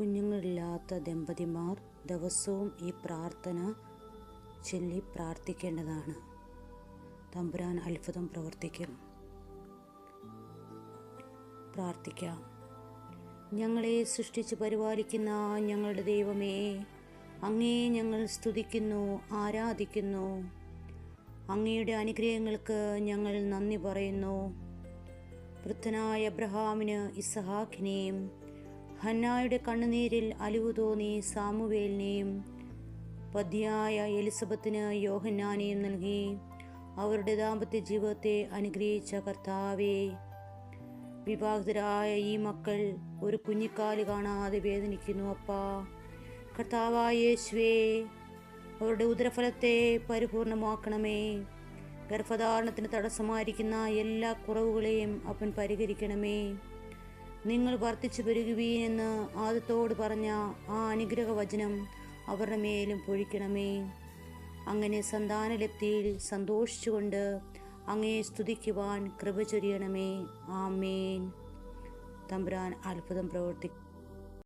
കുഞ്ഞുങ്ങളില്ലാത്ത ദമ്പതിമാർ ദിവസവും ഈ പ്രാർത്ഥന ചൊല്ലി പ്രാർത്ഥിക്കേണ്ടതാണ്. തമ്പുരാൻ അത്ഭുതം പ്രവർത്തിക്കും. പ്രാർത്ഥിക്കാം. ഞങ്ങളെ സൃഷ്ടിച്ച് പരിപാലിക്കുന്ന ഞങ്ങളുടെ ദൈവമേ അങ്ങേ ഞങ്ങൾ സ്തുതിക്കുന്നു ആരാധിക്കുന്നു. അങ്ങയുടെ അനുഗ്രഹങ്ങൾക്ക് ഞങ്ങൾ നന്ദി പറയുന്നു. വൃദ്ധനായ അബ്രഹാമിന് ഇസഹാക്കിനെയും ഹന്നായുടെ കണ്ണുനീരിൽ അലിവു തോന്നി സാമുവേലിനെയും പദ്യായ എലിസബത്തിന് യോഹന്നാനെയും നൽകി. അവരുടെ ദാമ്പത്യ ജീവിതത്തെ അനുഗ്രഹിച്ച കർത്താവേ വിവാഹിതരായ ഈ മക്കൾ ഒരു കുഞ്ഞിക്കാൽ കാണാതെ വേദനിക്കുന്നു അപ്പാ. കർത്താവായേശ്വേ അവരുടെ ഉദരഫലത്തെ പരിപൂർണമാക്കണമേ. ഗർഭധാരണത്തിന് തടസ്സമായിരിക്കുന്ന എല്ലാ കുറവുകളെയും അവൻ പരിഹരിക്കണമേ. നിങ്ങൾ വർദ്ധിച്ചു പെരുകുവീൻ എന്ന് ആദത്തോട് പറഞ്ഞ ആ അനുഗ്രഹ വചനം അവരുടെ മേലും പൊഴിക്കണമേ. അങ്ങനെ സന്താനലബ്ധിയിൽ സന്തോഷിച്ചുകൊണ്ട് അങ്ങേ സ്തുതിക്കുവാൻ കൃപ ചൊരിയണമേ. ആമേൻ. തമ്പുരാൻ അത്ഭുതം പ്രവർത്തിക്കും